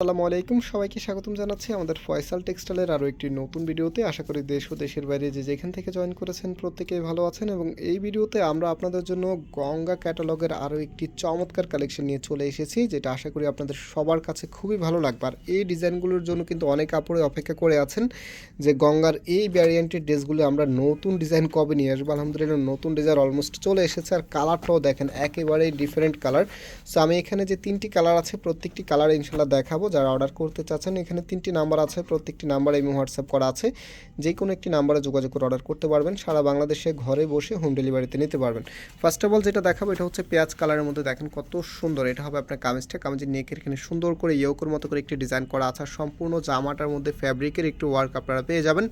আসসালামু আলাইকুম। সবাইকে স্বাগতম জানাচ্ছি আমাদের ফয়সাল টেক্সটাইলের আরও একটি নতুন ভিডিওতে। আশা করি দেশ ও দেশের বাইরে যে যেখান থেকে জয়েন করেছেন প্রত্যেকেই ভালো আছেন এবং এই ভিডিওতে আমরা আপনাদের জন্য গঙ্গা ক্যাটালগের আরও একটি চমৎকার কালেকশন নিয়ে চলে এসেছি, যেটা আশা করি আপনাদের সবার কাছে খুবই ভালো লাগবে। আর এই ডিজাইনগুলোর জন্য কিন্তু অনেক কাপড়ে অপেক্ষা করে আছেন যে গঙ্গার এই ভ্যারিয়েন্টের ড্রেসগুলো আমরা নতুন ডিজাইন কবে নিয়ে আসব। আলহামদুলিল্লাহ নতুন ডিজাইন অলমোস্ট চলে এসেছে আর কালারটাও দেখেন একেবারেই ডিফারেন্ট কালার সো আমি এখানে যে তিনটি কালার আছে, প্রত্যেকটি কালার ইনশাল্লাহ দেখাবো। যারা অর্ডার করতে চাচ্ছেন, এখানে তিনটি নাম্বার আছে, প্রত্যেকটি নাম্বার এই হোয়াটসঅ্যাপ করা আছে। যে কোনো একটি নাম্বারে যোগাযোগ করে অর্ডার করতে পারবেন, সারা বাংলাদেশে ঘরে বসে হোম ডেলিভারিতে নিতে পারবেন। ফার্স্ট অফ অল যেটা দেখাবো, এটা হচ্ছে পেঁয়াজ কালারের মধ্যে দেখেন কত সুন্দর, এটা হবে আপনার কামিজটা। কামিজের নেকের এখানে সুন্দর করে ইয়োকোর মতো করে একটি ডিজাইন করা আছে, আর সম্পূর্ণ জামাটার মধ্যে ফ্যাব্রিকের একটু ওয়ার্ক আপনারা পেয়ে যাবেন।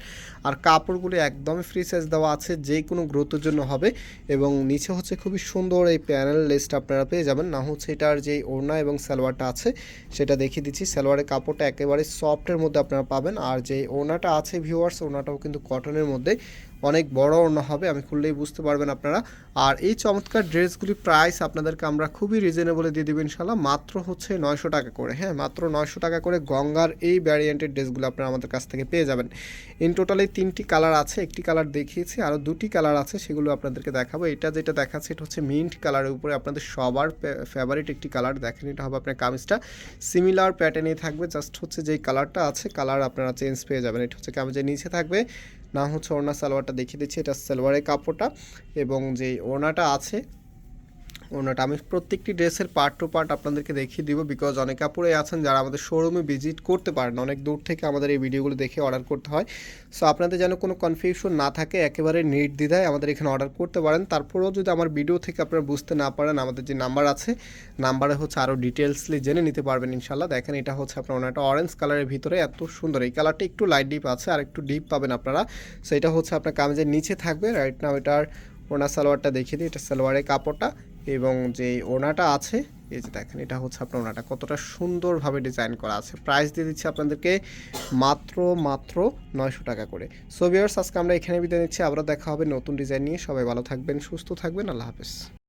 আর কাপড়গুলো একদমই ফ্রি সাইজ দেওয়া আছে যে কোনো গ্রোথের জন্য হবে। এবং নিচে হচ্ছে খুবই সুন্দর এই প্যানেল লেসটা আপনারা পেয়ে যাবেন। না হচ্ছে এটার যে ওড়না এবং সালোয়ারটা আছে, সেটা দেখিয়ে দিচ্ছি। সালোয়ারের কাপড়টা একেবারে সফটের মধ্যে আপনারা পাবেন। আর যে ওনাটা আছে ভিউয়ার্স ওনাটাও কিন্তু কটনের মধ্যে অনেক বড় ওড়না হবে, আমি খুললেই বুঝতে পারবেন আপনারা। আর এই চমৎকার ড্রেসগুলি প্রাইস আপনাদেরকে আমরা খুবই রিজনেবলে দিয়ে দেবো ইনশাল্লাহ মাত্র হচ্ছে নয়শো টাকা করে হ্যাঁ মাত্র নয়শো টাকা করে গঙ্গার এই ভ্যারিয়েন্টের ড্রেসগুলো আপনারা আমাদের কাছ থেকে পেয়ে যাবেন। ইন টোটালি তিনটি কালার আছে, একটি কালার দেখিয়েছি, আরও দুটি কালার আছে, সেগুলো আপনাদেরকে দেখাবো। এটা যেটা দেখাচ্ছে, এটা হচ্ছে মিন্ট কালারের উপরে আপনাদের সবার ফেভারিট একটি কালার দেখেন এটা হবে আপনার কামিজটা। সিমিলার প্যাটার্নে থাকবে জাস্ট হচ্ছে যেই কালারটা আছে কালার আপনারা চেঞ্জ পেয়ে যাবেন। এটা হচ্ছে কামিজের নিচে থাকবে। না হচ্ছে ওড়না সালোয়ারটা দেখিয়ে দিচ্ছি। এটা সালোয়ারের কাপড়টা এবং যে ওড়নাটা আছে ওনাটা। আমি প্রত্যেকটি ড্রেসের পার্ট টু পার্ট আপনাদেরকে দেখিয়ে দিব বিকজ অনেক কাপড়ে আছেন যারা আমাদের শোরুমে ভিজিট করতে পারেন অনেক দূর থেকে আমাদের এই ভিডিওগুলো দেখে অর্ডার করতে হয়। সো আপনাদের যেন কোনো কনফিউশন না থাকে, একেবারে নির্দ্বিধায় আমাদের এখানে অর্ডার করতে পারেন। তারপরেও যদি আমার ভিডিও থেকে আপনারা বুঝতে না পারেন, আমাদের যে নাম্বার আছে নাম্বারে হচ্ছে আরও ডিটেলসলি জেনে নিতে পারবেন ইনশাল্লাহ দেখেন, এটা হচ্ছে আপনার ওনাটা অরেঞ্জ কালারের ভিতরে এত সুন্দর। এই কালারটা একটু লাইট ডিপ আছে, আর একটু ডিপ পাবেন আপনারা। সো এটা হচ্ছে আপনার কামেজের নিচে থাকবে। রাইট নাও এটার ওনার সালোয়ারটা দেখিয়ে দিই। এটা সালোয়ারের কাপড়টা। এবং যে ওনাটা আছে, এই যে দেখেন, এটা হচ্ছে আপনার ওনাটা কতটা সুন্দরভাবে ডিজাইন করা আছে। প্রাইস দিয়ে দিচ্ছি আপনাদেরকে মাত্র মাত্র নয়শো টাকা করে। সো বিয়ার্স আজকে আমরা এখানে বিদায় নিচ্ছি। আবার দেখা হবে নতুন ডিজাইন নিয়ে। সবাই ভালো থাকবেন, সুস্থ থাকবেন। আল্লাহ হাফেজ।